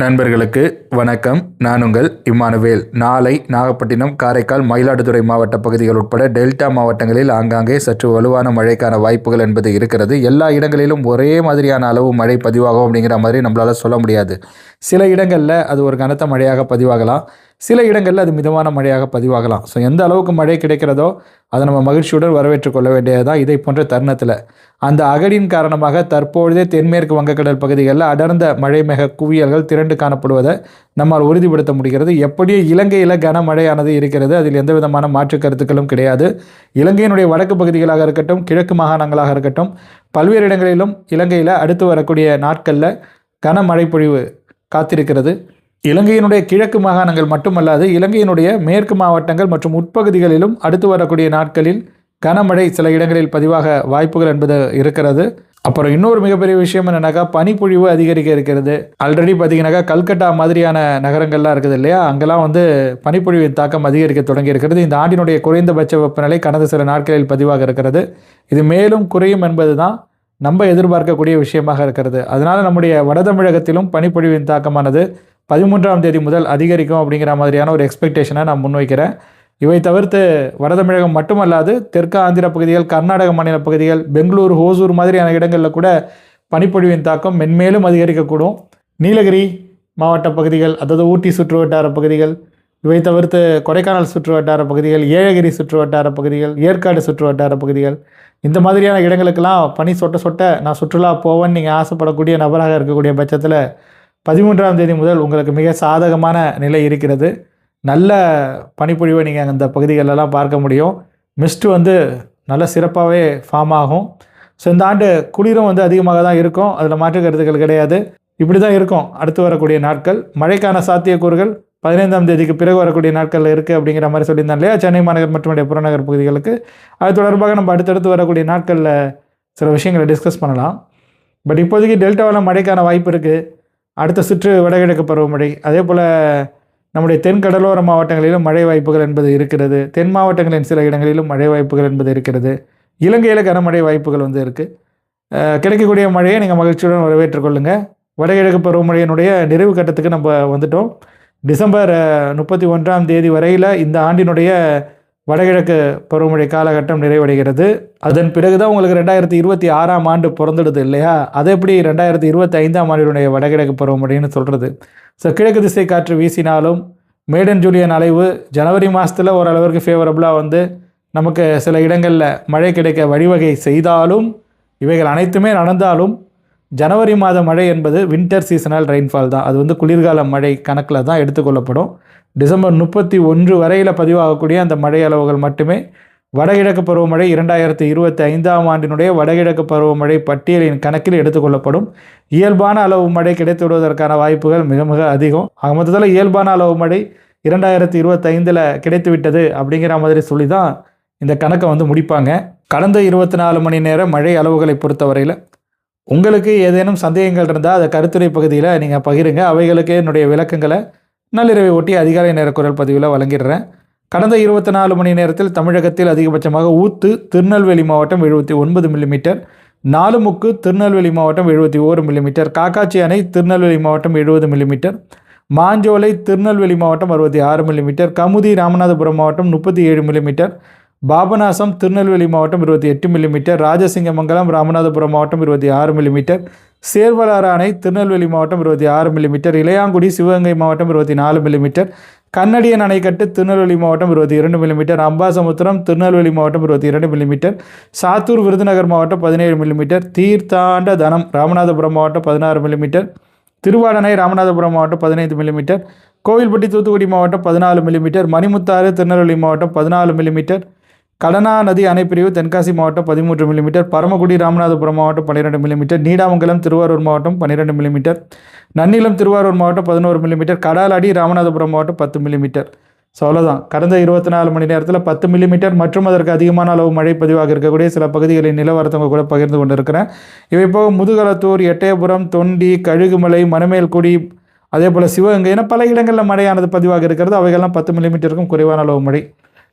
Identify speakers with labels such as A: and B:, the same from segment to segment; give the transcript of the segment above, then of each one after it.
A: நண்பர்களுக்கு வணக்கம். நான் உங்கள் இம்மானுவேல். நாளை நாகப்பட்டினம் காரைக்கால் மயிலாடுதுறை மாவட்ட பகுதிகள் உட்பட டெல்டா மாவட்டங்களில் ஆங்காங்கே சற்று வலுவான மழைக்கான வாய்ப்புகள் என்பது இருக்கிறது. எல்லா இடங்களிலும் ஒரே மாதிரியான அளவு மழை பதிவாகும் அப்படிங்கிற மாதிரி நம்மளால் சொல்ல முடியாது. சில இடங்களில் அது ஒரு கனத்த மழையாக பதிவாகலாம். சில இடங்களில் அது மிதமான மழையாக பதிவாகலாம். ஸோ எந்த அளவுக்கு மழை கிடைக்கிறதோ அதை நம்ம மகிழ்ச்சியுடன் வரவேற்றுக் கொள்ள வேண்டியதுதான் இதை போன்ற தருணத்தில். அந்த அகடின் காரணமாக தற்பொழுதே தென்மேற்கு வங்கக்கடல் பகுதிகளில் அடர்ந்த மழை மேக குவியல்கள் திரண்டு காணப்படுவதை நம்மால் உறுதிப்படுத்த முடிகிறது. எப்படியோ இலங்கையில் கனமழையானது இருக்கிறது. அதில் எந்த விதமான மாற்று கருத்துக்களும் கிடையாது. இலங்கையினுடைய வடக்கு பகுதிகளாக இருக்கட்டும் கிழக்கு மாகாணங்களாக இருக்கட்டும் பல்வேறு இடங்களிலும் இலங்கையில் அடுத்து வரக்கூடிய நாட்களில் கனமழை பொழிவு காத்திருக்கிறது. இலங்கையினுடைய கிழக்கு மாகாணங்கள் மட்டுமல்லாது இலங்கையினுடைய மேற்கு மாவட்டங்கள் மற்றும் உட்பகுதிகளிலும் அடுத்து வரக்கூடிய நாட்களில் கனமழை சில இடங்களில் பதிவாக வாய்ப்புகள் என்பது இருக்கிறது. அப்புறம் இன்னொரு மிகப்பெரிய விஷயம் என்னன்னாக்கா பனிப்பொழிவு அதிகரிக்க இருக்கிறது. ஆல்ரெடி பார்த்தீங்கன்னாக்கா கல்கட்டா மாதிரியான நகரங்கள்லாம் இருக்குது இல்லையா? அங்கெல்லாம் வந்து பனிப்பொழிவின் தாக்கம் அதிகரிக்க தொடங்கி இருக்கிறது இந்த ஆண்டினுடைய குறைந்தபட்ச வெப்பநிலை கடந்த சில நாட்களில் பதிவாக இருக்கிறது. இது மேலும் குறையும் என்பது தான் நம்ம எதிர்பார்க்கக்கூடிய விஷயமாக இருக்கிறது. அதனால் நம்முடைய வட தமிழகத்திலும் பனிப்பொழிவின் தாக்கமானது பதிமூன்றாம் தேதி முதல் அதிகரிக்கும் அப்படிங்கிற மாதிரியான ஒரு எக்ஸ்பெக்டேஷனை நான் முன்வைக்கிறேன். இவை தவிர்த்து வடதமிழகம் மட்டுமல்லாது தெற்கு ஆந்திர பகுதிகள் கர்நாடக மாநில பகுதிகள் பெங்களூர் ஹோசூர் மாதிரியான இடங்களில் கூட பனிப்பொழிவின் தாக்கம் மென்மேலும் அதிகரிக்கக்கூடும். நீலகிரி மாவட்ட பகுதிகள் அதாவது ஊட்டி சுற்று வட்டார பகுதிகள் இவை தவிர்த்து கொடைக்கானல் சுற்று வட்டார பகுதிகள் ஏழகிரி சுற்று வட்டார பகுதிகள் ஏற்காடு சுற்று வட்டார பகுதிகள். இந்த மாதிரியான இடங்களுக்கெல்லாம் பனி சொட்ட சொட்ட நான் சுற்றுலா போவேன்னு நீங்கள் ஆசைப்படக்கூடிய நபராக இருக்கக்கூடிய பட்சத்தில் பதிமூன்றாம் தேதி முதல் உங்களுக்கு மிக சாதகமான நிலை இருக்கிறது. நல்ல பனிப்பொழிவை நீங்கள் அந்த பகுதிகளெல்லாம் பார்க்க முடியும். மிஸ்ட்டு வந்து நல்ல சிறப்பாகவே ஃபார்ம் ஆகும். ஸோ இந்த ஆண்டு குளிரும் வந்து அதிகமாக தான் இருக்கும். அதில் மாற்று கருத்துக்கள் கிடையாது. இப்படி தான் இருக்கும் அடுத்து வரக்கூடிய நாட்கள். மழைக்கான சாத்தியக்கூறுகள் பதினைந்தாம் தேதிக்கு பிறகு வரக்கூடிய நாட்களில் இருக்குது அப்படிங்கிற மாதிரி சொல்லியிருந்தேன் இல்லையா? சென்னை மாநகர் மற்றும் புறநகர் பகுதிகளுக்கு. அது தொடர்பாக நம்ம அடுத்தடுத்து வரக்கூடிய நாட்களில் சில விஷயங்களை டிஸ்கஸ் பண்ணலாம். பட் இப்போதைக்கு டெல்டாவில் மழைக்கான வாய்ப்பு இருக்குது அடுத்த சுற்று வடகிழக்கு பருவமழை. அதே போல் நம்முடைய தென் கடலோர மாவட்டங்களிலும் மழை வாய்ப்புகள் என்பது இருக்கிறது. தென் மாவட்டங்களின் சில இடங்களிலும் மழை வாய்ப்புகள் என்பது இருக்கிறது. இலங்கையில் கனமழை வாய்ப்புகள் வந்து இருக்குது கிடைக்கக்கூடிய மழையை நீங்கள் மகிழ்ச்சியுடன் வரவேற்றுக்கொள்ளுங்கள் வடகிழக்கு பருவமழையினுடைய நிறைவு கட்டத்துக்கு நம்ம வந்துட்டோம். டிசம்பர் முப்பத்தி ஒன்றாம் தேதி வரையில் இந்த ஆண்டினுடைய வடகிழக்கு பருவமழை காலகட்டம் நிறைவடைகிறது. அதன் பிறகு தான் உங்களுக்கு ரெண்டாயிரத்தி இருபத்தி ஆறாம் ஆண்டு பிறந்துடுது இல்லையா? அதை எப்படி ரெண்டாயிரத்தி இருபத்தி ஐந்தாம் ஆண்டினுடைய வடகிழக்கு பருவமழைன்னு சொல்கிறது ஸோ கிழக்கு திசை காற்று வீசினாலும் மேடன் ஜூலியன் அலைவு ஜனவரி மாதத்தில் ஓரளவிற்கு ஃபேவரபுளாக வந்து நமக்கு சில இடங்களில் மழை கிடைக்க வழிவகை செய்தாலும் இவைகள் அனைத்துமே நடந்தாலும் ஜனவரி மாத மழை என்பது வின்டர் சீசனல் ரெயின்ஃபால் தான். அது வந்து குளிர்கால மழை கணக்கில் தான் எடுத்துக்கொள்ளப்படும். டிசம்பர் முப்பத்தி ஒன்று வரையில் பதிவாகக்கூடிய அந்த மழை அளவுகள் மட்டுமே. வடகிழக்கு பருவமழை இரண்டாயிரத்தி இருபத்தி ஐந்தாம் ஆண்டினுடைய வடகிழக்கு பருவமழை பட்டியலின் கணக்கில் எடுத்துக்கொள்ளப்படும். இயல்பான அளவு மழை கிடைத்துவிடுவதற்கான வாய்ப்புகள் மிக மிக அதிகம். ஆக மொத்தத்தில் இயல்பான அளவு மழை இரண்டாயிரத்தி இருபத்தைந்தில் கிடைத்து விட்டது அப்படிங்கிற மாதிரி சொல்லி தான் இந்த கணக்கை வந்து முடிப்பாங்க. கடந்த இருபத்தி நாலு மணி நேர மழை அளவுகளை பொறுத்தவரையில் உங்களுக்கு ஏதேனும் சந்தேகங்கள் இருந்தால் அதை கருத்துரை பகுதியில் நீங்கள் பகிருங்க. அவைகளுக்கு என்னுடைய விளக்கங்களை நள்ளிரவை ஒட்டி அதிகாலை நேர குரல் பதிவில் வழங்கிடுறேன். கடந்த இருபத்தி நாலு மணி நேரத்தில் தமிழகத்தில் அதிகபட்சமாக ஊத்து திருநெல்வேலி மாவட்டம் எழுபத்தி ஒன்பது மில்லிமீட்டர் நாலுமுக்கு திருநெல்வேலி மாவட்டம் எழுபத்தி ஓரு மில்லிமீட்டர் காக்காச்சி அணை திருநெல்வேலி மாவட்டம் எழுபது மில்லிமீட்டர் மாஞ்சோலை திருநெல்வேலி மாவட்டம் அறுபத்தி ஆறு மில்லிமீட்டர் கமுதி ராமநாதபுரம் மாவட்டம் முப்பத்தி ஏழு மில்லிமீட்டர் பாபநாசம் திருநெல்வேலி மாவட்டம் இருபத்தி எட்டு மில்லிமீட்டர் ராஜசிங்கமங்கலம் ராமநாதபுரம் மாவட்டம் இருபத்தி ஆறு மில்லிமீட்டர் சேர்வலாறு அணை திருநெல்வேலி மாவட்டம் இருபத்தி ஆறு மில்லிமீட்டர் இளையாங்குடி சிவகங்கை மாவட்டம் இருபத்தி நாலு மில்லிமீட்டர் அணை அணைக்கட்டு திருநெல்வேலி மாவட்டம் இருபத்தி இரண்டு மில்லிமீட்டர் அம்பாசமுத்திரம் திருநெல்வேலி மாவட்டம் இருபத்தி இரண்டு மில்லிமீட்டர் சாத்தூர் விருதுநகர் மாவட்டம் பதினேழு மில்லிமீட்டர் தீர்த்தாண்ட தனம் ராமநாதபுரம் மாவட்டம் பதினாறு மில்லிமீட்டர் திருவாடனை ராமநாதபுரம் மாவட்டம் பதினைந்து மில்லிமீட்டர் கோவில்பட்டி தூத்துக்குடி மாவட்டம் பதினாலு மில்லிமீட்டர் மணிமுத்தாறு திருநெல்வேலி மாவட்டம் பதினாலு மில்லிமீட்டர் கடனா நதி அணைப்பிரிவு தென்காசி மாவட்டம் பதிமூன்று மில்லிமீட்டர் பரமக்குடி ராமநாதபுரம் மாவட்டம் பன்னிரெண்டு மில்லிமீட்டர் நீடாமங்கலம் திருவாரூர் மாவட்டம் பன்னிரெண்டு மில்லிமீட்டர் நன்னிலம் திருவாரூர் மாவட்டம் பதினோரு மில்லிமீட்டர் கடாலாடி ராமநாதபுரம் மாவட்டம் பத்து மில்லிமீட்டர் ஸோ அவ்வளோதான் கடந்த இருபத்தி நாலு மணி நேரத்தில் பத்து மில்லிமீட்டர் மற்றும் அதற்கு அதிகமான அளவு மழை பதிவாக இருக்கக்கூடிய சில பகுதிகளின் நிலவரத்தவங்க கூட பகிர்ந்து கொண்டிருக்கிறேன். இவை போக முதுகலத்தூர் எட்டயபுரம் தொண்டி கழுகுமலை மணமேல்குடி அதே போல் சிவகங்கை என பல இடங்களில் மழையானது பதிவாக இருக்கிறது. அவைகள்லாம் பத்து மில்லிமீட்டருக்கும் குறைவான அளவு மழை.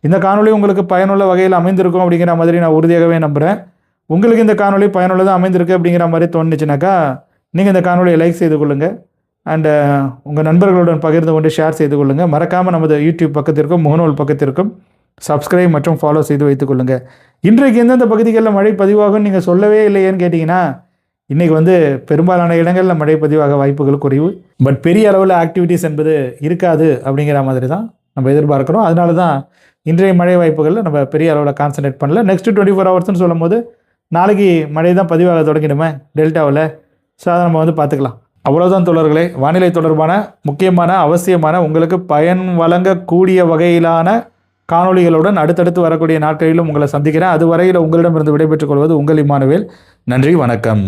A: இந்த காணொலி உங்களுக்கு பயனுள்ள வகையில் அமைந்திருக்கும் அப்படிங்கிற மாதிரி நான் உறுதியாகவே நம்புகிறேன் உங்களுக்கு இந்த காணொலி பயனுள்ளதாக அமைந்திருக்கு அப்படிங்கிற மாதிரி தோணுச்சுனாக்கா நீங்கள் இந்த காணொலியை லைக் செய்து கொள்ளுங்கள் அண்டு uh, உங்கள் நண்பர்களுடன் பகிர்ந்து கொண்டு ஷேர் செய்து கொள்ளுங்கள் மறக்காமல் நமது யூடியூப் பக்கத்திற்கும் முகநூல் பக்கத்திற்கும் சப்ஸ்கிரைப் மற்றும் ஃபாலோ செய்து வைத்துக் கொள்ளுங்கள் இன்றைக்கு எந்தெந்த பகுதிகளில் மழை பதிவாகும் நீங்கள் சொல்லவே இல்லையேன்னு கேட்டிங்கன்னா இன்றைக்கி வந்து பெரும்பாலான இடங்களில் மழை பதிவாக வாய்ப்புகள் குறைவு. பட் பெரிய அளவில் ஆக்டிவிட்டீஸ் என்பது இருக்காது அப்படிங்கிற மாதிரி தான் நம்ம எதிர்பார்க்குறோம். அதனால தான் இன்றைய மழை வாய்ப்புகளில் நம்ம பெரிய அளவில் கான்சன்ட்ரேட் பண்ணல. நெக்ஸ்ட் டுவெண்ட்டி ஃபோர் ஹவர்ஸ்னு சொல்லும்போது நாளைக்கு மழை தான் பதிவாக தொடங்கிடுமே டெல்டாவில். ஸோ அதை நம்ம வந்து பார்த்துக்கலாம். அவ்வளோதான் தொடர்களே வானிலை தொடர்பான முக்கியமான அவசியமான உங்களுக்கு பயன் வழங்கக்கூடிய வகையிலான காணொலிகளுடன் அடுத்தடுத்து வரக்கூடிய நாட்களிலும் உங்களை சந்திக்கிறேன். அதுவரையில் உங்களிடமிருந்து விடைபெற்றுக் கொள்வது உங்கள் இமானுவேல். நன்றி வணக்கம்.